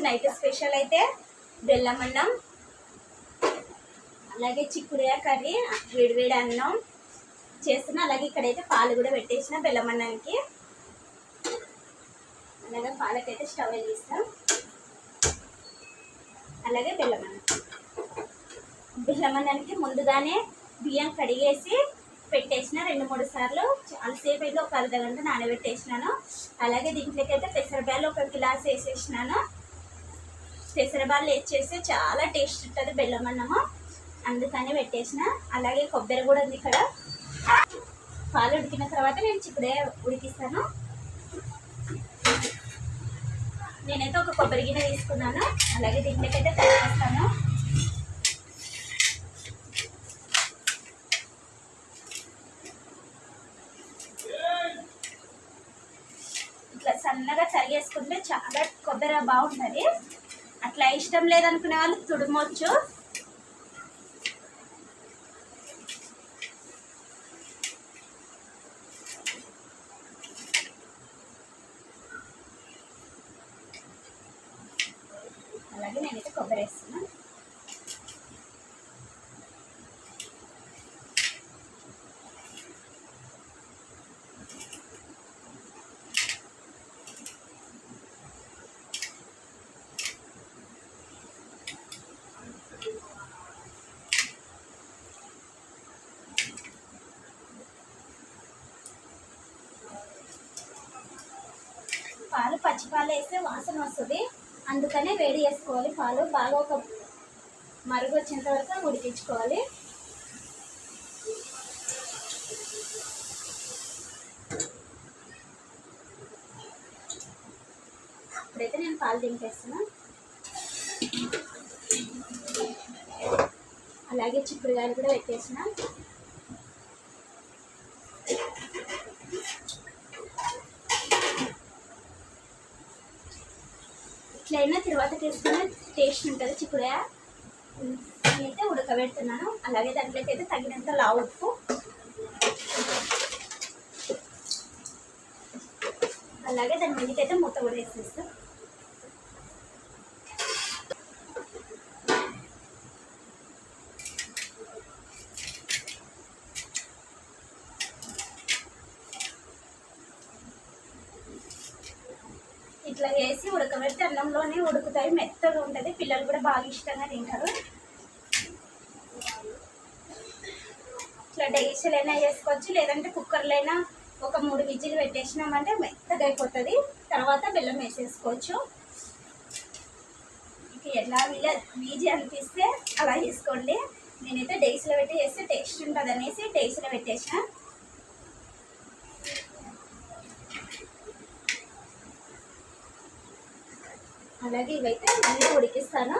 ఈరోజు night special అయితే బెల్లం అన్నం అలాగే చిక్కుడుగా కర్రీ విడివిడి అన్నం చేస్తున్నా అలాగే ఇక్కడైతే పాలు కూడా పెట్టేసిన బెల్లం అన్నానికి అలాగే పాలకైతే స్టవ్ వెలిగిస్తాం. అలాగే బెల్లం అన్నం బెల్లం అన్నానికి ముందుగానే బియ్యం కడిగేసి పెట్టేసిన రెండు మూడు సార్లు. చాలాసేపు అయితే ఒక అర్ధ గంట నానబెట్టేసినాను. అలాగే దీంట్లోకి అయితే పెసరపాయలు ఒక గ్లాస్ వేసేసినాను. పెసరబాళ్ళు వేసేస్తే చాలా టేస్ట్ ఉంటుంది బెల్లం అన్నము. అందుకని పెట్టేసిన. అలాగే కొబ్బరి కూడా ఉంది ఇక్కడ. పాలు ఉడికిన తర్వాత నేను చిక్కుడే ఉడికిస్తాను. నేనైతే ఒక కొబ్బరి గిన్నె తీసుకున్నాను. అలాగే దీంట్లోకైతే తయారు చేస్తాను. ఇట్లా సన్నగా తరిగేసుకుంటే చాలా కొబ్బరి బాగుంటుంది. అట్లా ఇష్టం లేదనుకునే వాళ్ళు తుడుమొచ్చు అలాగే నేనైతే కొబ్బరి వేస్తున్నాను పాలు పచ్చి పాలు వేస్తే వాసన వస్తుంది. అందుకనే వేడి చేసుకోవాలి. పాలు బాగా ఒక మరుగు వచ్చేంత వరకు ఉడికించుకోవాలి. ఇప్పుడైతే నేను పాలు దింపేస్తున్నా. అలాగే చిక్కుడుగాయలు కూడా పెట్టేసిన తర్వాత తీసుకునే టేస్ట్ ఉంటుంది చిక్కుడుగా నేనైతే ఉడకబెడుతున్నాను. అలాగే దాంట్లోకి అయితే తగినంత లావు ఉప్పు. అలాగే దాని మీదకైతే మూత కూడా వేసేస్తాం. ఇట్లా వేసి ఉడకబెట్టి అన్నంలోనే ఉడుకుతాయి. మెత్తగా ఉంటుంది. పిల్లలు కూడా బాగా ఇష్టంగా తింటారు. ఇట్లా డైస్లైనా చేసుకోవచ్చు. లేదంటే కుక్కర్లైనా ఒక మూడు విజిల్ పెట్టేసినామంటే మెత్తగా అయిపోతుంది. తర్వాత బెల్లం వేసేసుకోవచ్చు. ఎలా వీళ్ళ ఈజీ అనిపిస్తే అలా చేసుకోండి. నేనైతే డైస్లో పెట్టి చేస్తే టేస్ట్ ఉంటుంది అనేసి డైస్లో పెట్టేసిన. అలాగే ఇవైతే మళ్ళీ ఉడికిస్తాను.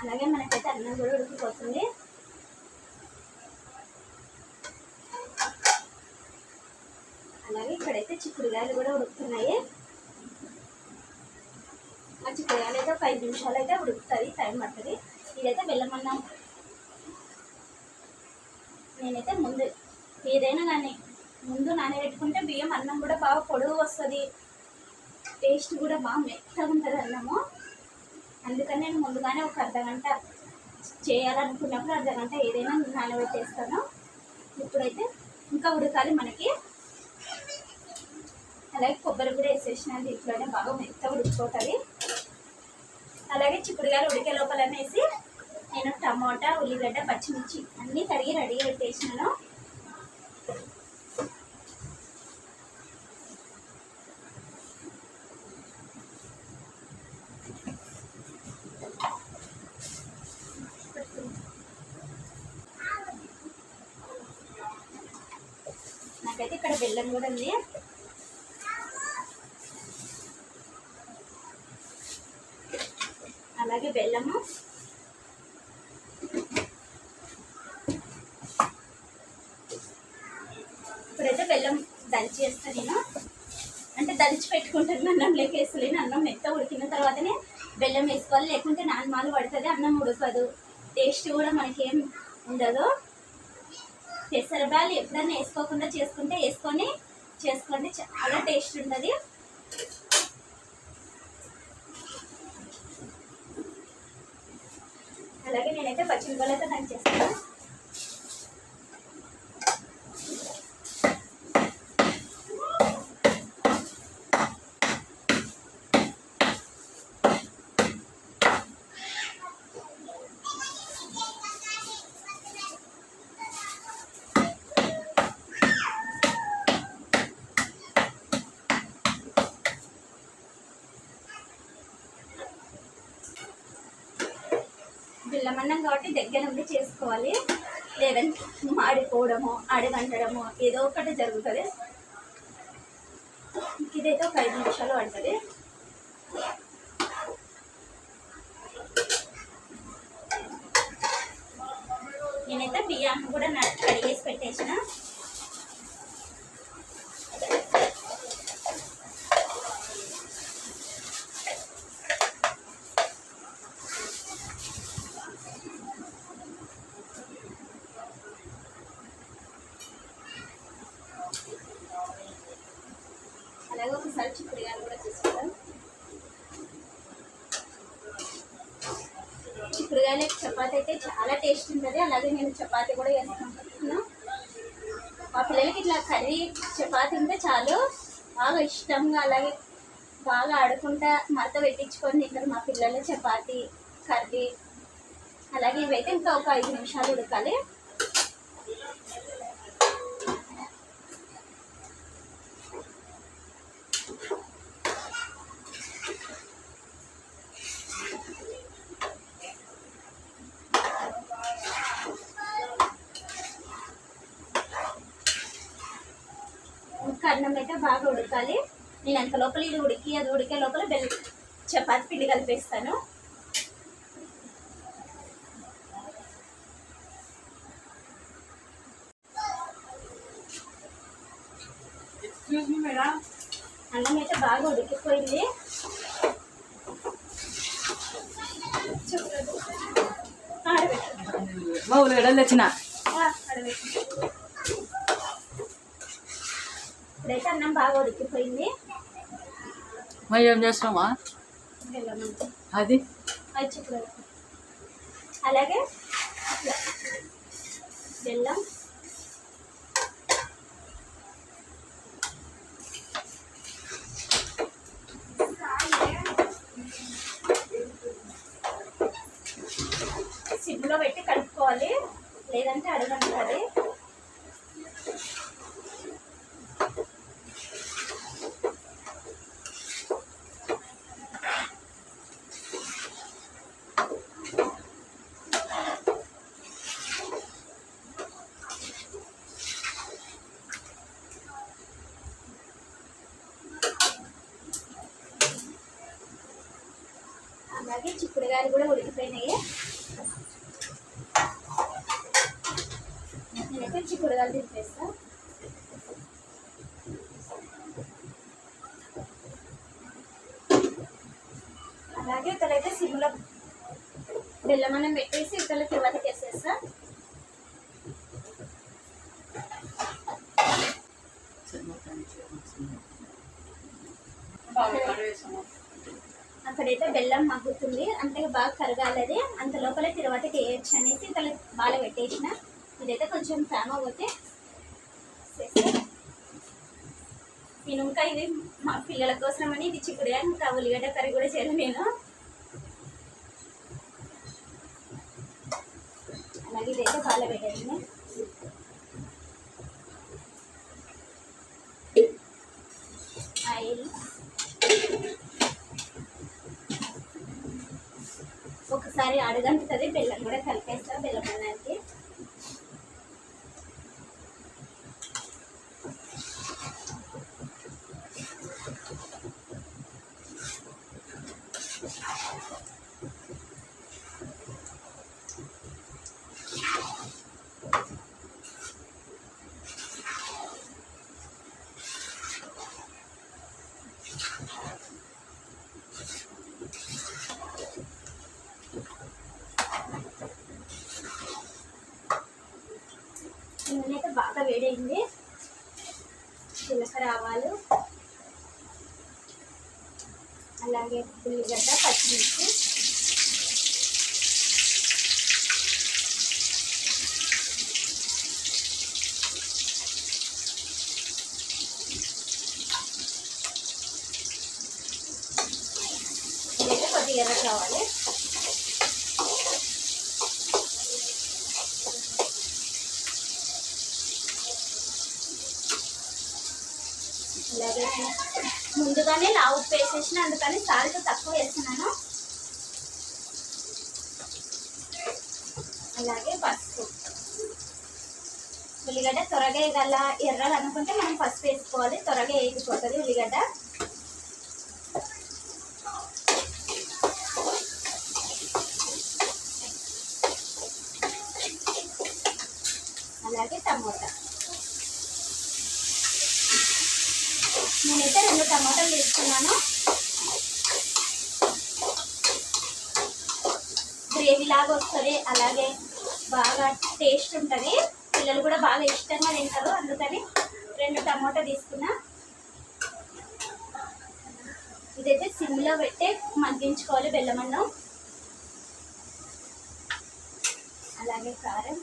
అలాగే మనకైతే అన్నం కూడా ఉడికిపోతుంది. అలాగే ఇక్కడైతే చిక్కుడుగాయలు కూడా ఉడుకుతున్నాయి. ఆ చిక్కుడుగాయలు అయితే ఒక ఐదు నిమిషాలు అయితే ఉడుకుతుంది టైం పడుతుంది. ఇదైతే వెళ్ళమన్నాం నేనైతే ముందు ఏదైనా కానీ ముందు నానబెట్టుకుంటే బియ్యం అన్నం కూడా బాగా పొడుగు వస్తుంది. టేస్ట్ కూడా బాగా మెత్తగా ఉంటుంది అన్నము. అందుకని నేను ముందుగానే ఒక అర్ధ గంట చేయాలనుకున్నప్పుడు అర్ధ గంట ఏదైనా నానబెట్టేస్తాను. ఇప్పుడైతే ఇంకా ఉడకాలి మనకి. అలాగే కొబ్బరి కూడా వేసేసిన దీంట్లోనే బాగా మెత్తగా ఉడికిపోతుంది. అలాగే చిక్కుడుగాయలు ఉడికే లోపలనేసి నేను టమాటా ఉల్లిగడ్డ పచ్చిమిర్చి అన్నీ కడిగి రెడీ పెట్టేసినాను నాకైతే ఇక్కడ బెల్లం కూడా ఉంది అలాగే బెల్లము ఇప్పుడైతే బెల్లం దంచి వేస్తాను నేను అంటే దంచి పెట్టుకుంటాను అన్నం వేస్తలేను అన్నం మెత్త ఉడికిన తర్వాతనే బెల్లం వేసుకోవాలి. లేకుంటే నాన్మాలు పడుతుంది. అన్నం ఉడకదు. టేస్ట్ కూడా మనకేం ఉండదు. పెసరబాలు ఎప్పుడైనా వేసుకోకుండా చేసుకుంటే వేసుకొని చేసుకోండి చాలా టేస్ట్ ఉంటుంది. అలాగే నేనైతే పచ్చిమిరపకాయలతో దాన్ని చేస్తాను. అన్నం కాబట్టి దగ్గర నుండి చేసుకోవాలి. లేదంటే మాడిపోవడము అడగంటడము ఏదో ఒకటి జరుగుతుంది. ఇదైతే ఒక ఐదు నిమిషాలు పడుతుంది నేనైతే బియ్యాన్ని కూడా న- కడిగేసి పెట్టేసిన అలాగే ఒకసారి చిక్కుడుగాయలు కూడా తీసుకుంటాం చిక్కుడుగాయల చపాతి అయితే చాలా టేస్ట్ ఉంటుంది. అలాగే నేను చపాతి కూడా వేసుకుంటున్నాను మా పిల్లలకి ఇట్లా కర్రీ చపాతి ఉంటే చాలు బాగా ఇష్టంగా అలాగే బాగా ఆడుకుంటా మరత పెట్టించుకొని తింటారు మా పిల్లలు చపాతి కర్రీ అలాగే ఇవైతే ఇంకా ఒక ఐదు నిమిషాలు ఉడకాలి ఇంకా అన్నం అయితే బాగా ఉడకాలి నేను అంత లోపల ఇది ఉడికి అది ఉడికే లోపల బెల్ల చపాతి పిండి కలిపేస్తాను అన్నం అయితే బాగా ఉడికిపోయింది. మా ఊళ్ళో ఎడలు తెచ్చిన. ఇప్పుడైతే అన్నం బాగా ఉడికిపోయింది. మరి ఏం చేస్తామా. అది? అది. అలాగే బెల్లం. సిమ్లో పెట్టి కలుపుకోవాలి. లేదంటే అడగంటుంది అలాగే చిక్కుడుగాయలు కూడా ఉడికిపోయినాయి. నేనైతే చిక్కుడుగాయలు తినిపేస్తా. అలాగే ఇక్కడైతే సిమ్లో బెల్లం అన్నం పెట్టేసి ఇక్కడ తిరువాతకి వేసేస్తా. అక్కడైతే బెల్లం మగ్గుతుంది. అంతగా బాగా కరగాలది. అంత లోపల తిరువాతకి వేయచ్చు అనేసి ఇక్కడ బాగా పెట్టేసిన. ఇదైతే కొంచెం ఫ్యామ్ అవ్వతే నేను ఇంకా ఇది మా పిల్లల కోసం అని ఇది చిక్కుడుగా ఇంకా ఉల్లిగడ్డ కర్రీ కూడా చేయను నేను అలాగే ఇదైతే బాగా పెట్టేసిన ఆయిల్ ఒకసారి అడగంటుతుంది బెల్లం కూడా కలిపేస్తా బెల్లం అన్నానికి అలాగే ఉల్లిగడ్డ పచ్చిమిర్చి ఇదైతే కొద్దిగా ఎర్ర కావాలి అలాగే ముందుగానే లావు ఉప్పు వేసేసిన అందుకని సాల్ట్ తక్కువ వేస్తున్నాను అలాగే పసుపు ఉల్లిగడ్డ అలా వేయగల ఎర్రలు అనుకుంటే మనం పసుపు వేసుకోవాలి. త్వరగా వేగిపోతుంది ఉల్లిగడ్డ. అలాగే టమోటా. నేనైతే రెండు టమాటాలు తీసుకున్నాను గ్రేవీ లాగా వస్తుంది. అలాగే బాగా టేస్ట్ ఉంటుంది. పిల్లలు కూడా బాగా ఇష్టంగా తింటారు. అందుకని రెండు టమాటా తీసుకున్నా. ఇదైతే సిమ్లో పెట్టి మగ్గించుకోవాలి బెల్లమన్నం. అలాగే కారం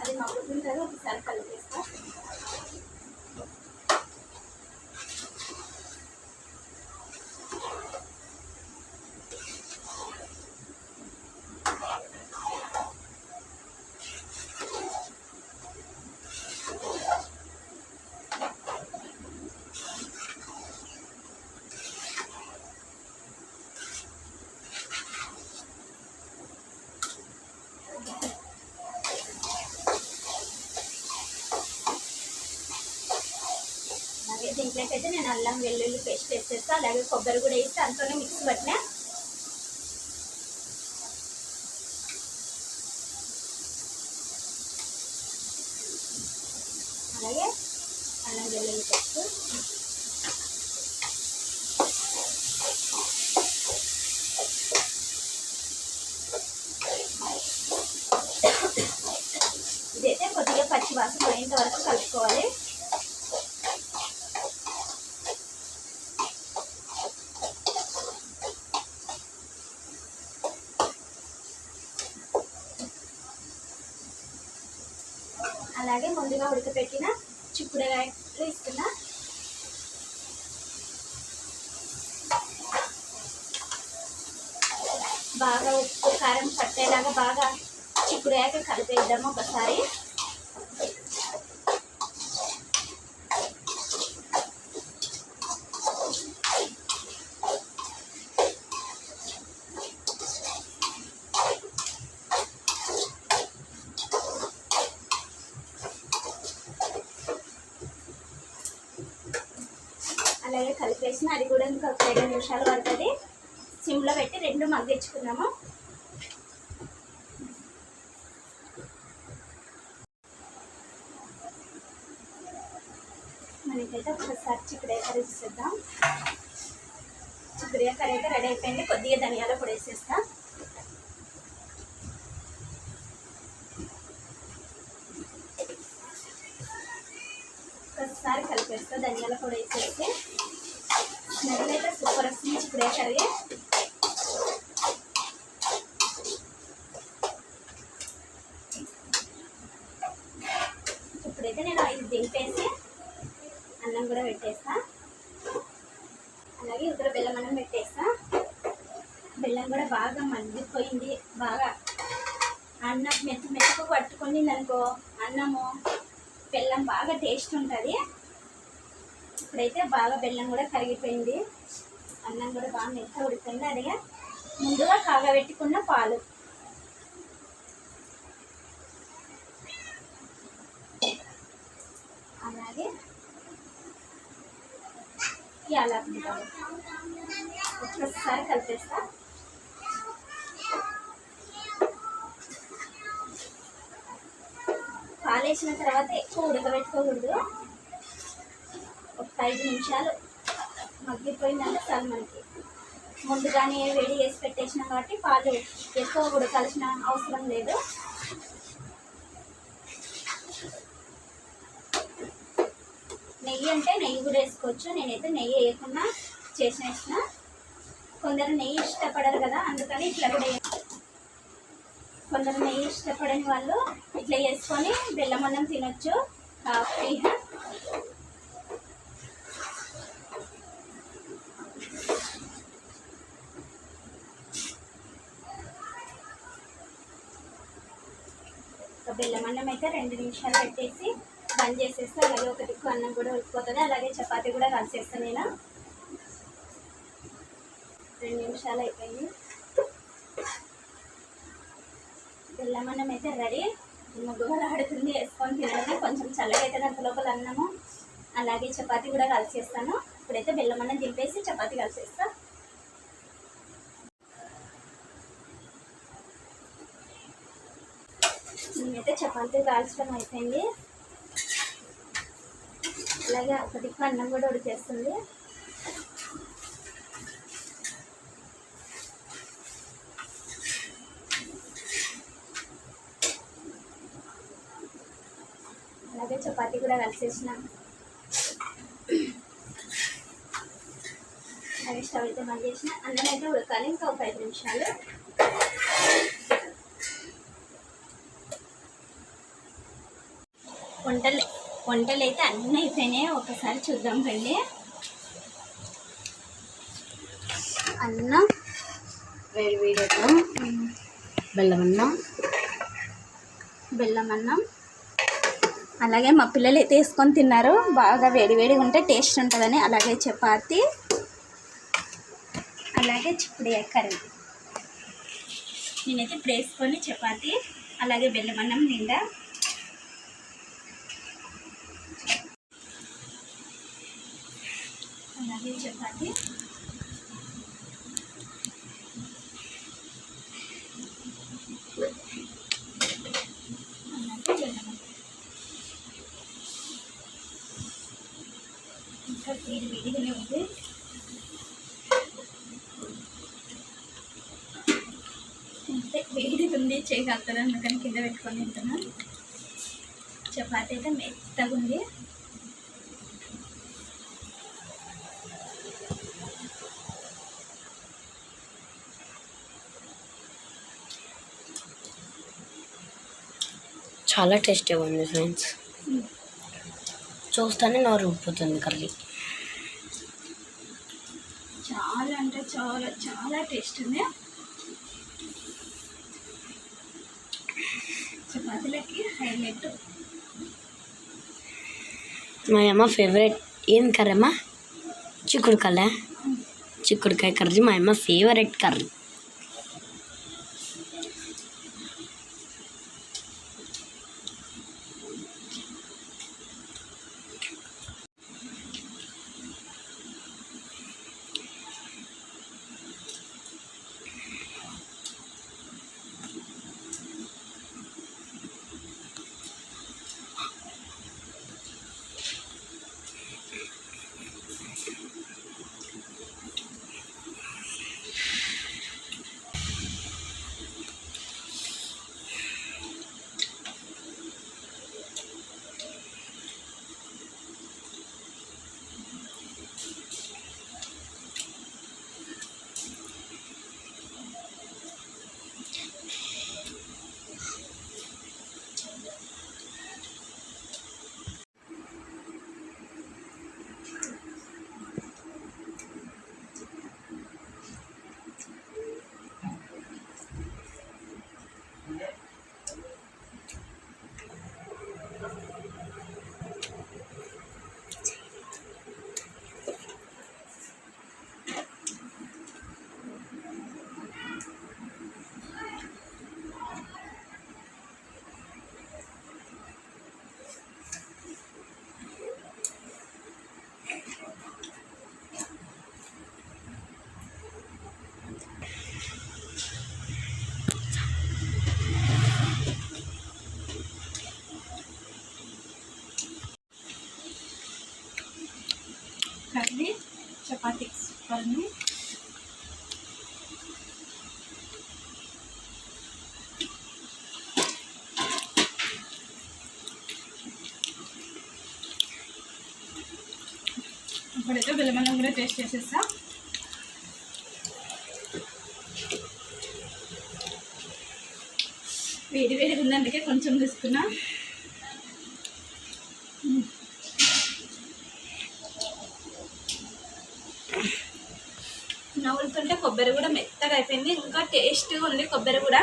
అది మగ్గుతుంటారు ఒకసారి కలిపేస్తా అలాగే దీంట్లోకి అయితే నేను అల్లం వెల్లుల్లి పేస్ట్ వేసేస్తా అలాగే కొబ్బరి కూడా వేసి దాంతోనే మిక్స్ పట్టినా. అలాగే అల్లం వెల్లుల్లి పేస్ట్. ఇదైతే కొద్దిగా పచ్చి వాసన పోయేంత వరకు కలుపుకోవాలి అలాగే ముందుగా ఉడకపెట్టిన చిక్కుడుగాయలు ఇస్తున్నా బాగా ఉప్పు కారం పట్టేలాగా బాగా చిక్కుడుకాయకి కలిపేద్దాము ఒకసారి. అలాగే అది కూడా ఇంకా ఒక రెండు నిమిషాలు పడుతుంది? సిమ్లో పెట్టి రెండు మగ్గించుకున్నాము మనకైతే ఒకసారి చిక్కుడే కర్రీ చేద్దాం చిక్కుడుకాయ కర్రీ అయితే రెడీ అయిపోయింది. కొద్దిగా ధనియాల పొడి వేసేస్తా. అయితే బాగా బెల్లం కూడా కరిగిపోయింది. అన్నం కూడా బాగా మెత్త ఉడిపోయింది అలాగే ముందుగా కాగబెట్టుకున్న పాలు. అలాగే యాలకులు ఒక్కసారి కలిపేస్తా. పాలేసిన తర్వాత ఎక్కువ ఉడకబెట్టుకోకూడదు. ఐదు నిమిషాలు మగ్గిపోయిందంటే చాలు మనకి. ముందుగానే వేడి చేసి పెట్టేసినాం కాబట్టి పాలు ఎక్కువ ఉడకాల్సిన అవసరం లేదు. నెయ్యి అంటే నెయ్యి కూడా వేసుకోవచ్చు. నేనైతే నెయ్యి వేయకుండా చేసిన కొందరు నెయ్యి ఇష్టపడరు కదా అందుకని ఇట్లా కూడా కొందరు నెయ్యి ఇష్టపడని వాళ్ళు ఇట్లా చేసుకొని బెల్లం అన్నం తినొచ్చు హ్యాపీగా ఒక అయితే రెండు నిమిషాలు పెట్టేసి బంద్ చేసేస్తే అలాగే ఒక దిక్కు అన్నం కూడా ఉడికిపోతుంది. అలాగే చపాతీ కూడా కలిసేస్తాను నేను. రెండు నిమిషాలు అయిపోయింది. బెల్లం అయితే రెడీ. ముగ్గురు ఆడుతుంది వేసుకొని తినడమే కొంచెం చల్లగా అయితే అంత లోపల అన్నము. అలాగే చపాతీ కూడా కలిసేస్తాను. ఇప్పుడైతే బెల్లం అన్నం దింపేసి చపాతీ కలిసేస్తాను నేనైతే చపాతీలు కాల్చడం అయిపోయింది. అలాగే ఒక అన్నం కూడా ఉడికేస్తుంది అలాగే చపాతీ కూడా కలిసేసిన అలాగే స్టవ్ అయితే బంద్ చేసిన అన్నం అయితే ఉడకాలి. ఇంకా ఒక ఐదు నిమిషాలు. వంటలు వంటలు అయితే అన్నీ అయిపోయినాయి ఒకసారి చూద్దాం రండి. అన్నం వేడి వేడి అన్నం బెల్లం అన్నం బెల్లం అన్నం అలాగే మా పిల్లలు అయితే వేసుకొని తిన్నారు. బాగా వేడివేడిగా ఉంటే టేస్ట్ ఉంటుందని అలాగే చపాతి అలాగే చిక్కుడు కర్రీ. నేనైతే ఇప్పుడు వేసుకొని చపాతి అలాగే బెల్లం అన్నం నిండా అలాగే చపాతి అలాగే బెల్లం అన్నం ఇంకా వేడి వేడిగానే ఉంది అంతే ఉంది చేయగలుగుతాను అందుకని కింద పెట్టుకొని తింటున్నా. చపాతి అయితే మెత్తగా ఉంది. చాలా టేస్టీగా ఉంది ఫ్రెండ్స్. చూస్తానే నోరు ఉబ్బుతుంది కర్రీ. చాలా అంటే చాలా చాలా టేస్ట్ ఉంది. చపాతీలకి హైలైట్. మా అమ్మ ఫేవరెట్ ఏం కర్రీ అమ్మా? చిక్కుడుకాయ చిక్కుడుకాయ కర్రీ మా అమ్మ ఫేవరెట్ కర్రీ. కావాలని ఇప్పుడైతే బెల్లమన్నం కూడా టేస్ట్ చేసేస్తా. వేడి వేడిగా ఉందంటే కొంచెం తీసుకున్నా. అయిపోయింది. ఇంకా టేస్ట్గా ఉంది కొబ్బరి కూడా.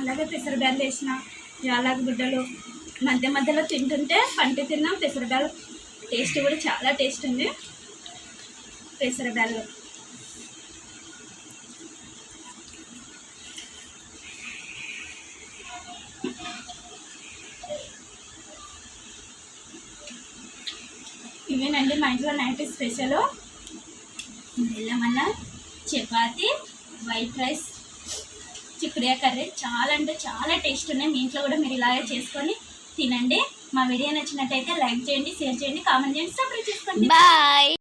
అలాగే పెసరబ్యాలు వేసిన యాలకి గుడ్డలు మధ్య మధ్యలో తింటుంటే పంట తిన్నాం. పెసరబ్యాలు టేస్ట్ కూడా చాలా టేస్ట్ ఉంది. పెసరబ్యాలు ఇవేనండి మా ఇంట్లో నైట్ స్పెషల్. బెల్లమన్న చపాతి వైట్ రైస్ చిక్కుడుగా కర్రీ. చాలా అంటే చాలా టేస్ట్ ఉన్నాయి. మీ ఇంట్లో కూడా మీరు ఇలాగే చేసుకొని తినండి. మా వీడియో నచ్చినట్టయితే లైక్ చేయండి షేర్ చేయండి కామెంట్ చేయండి సబ్స్క్రైబ్ చేసుకోండి. బాయ్.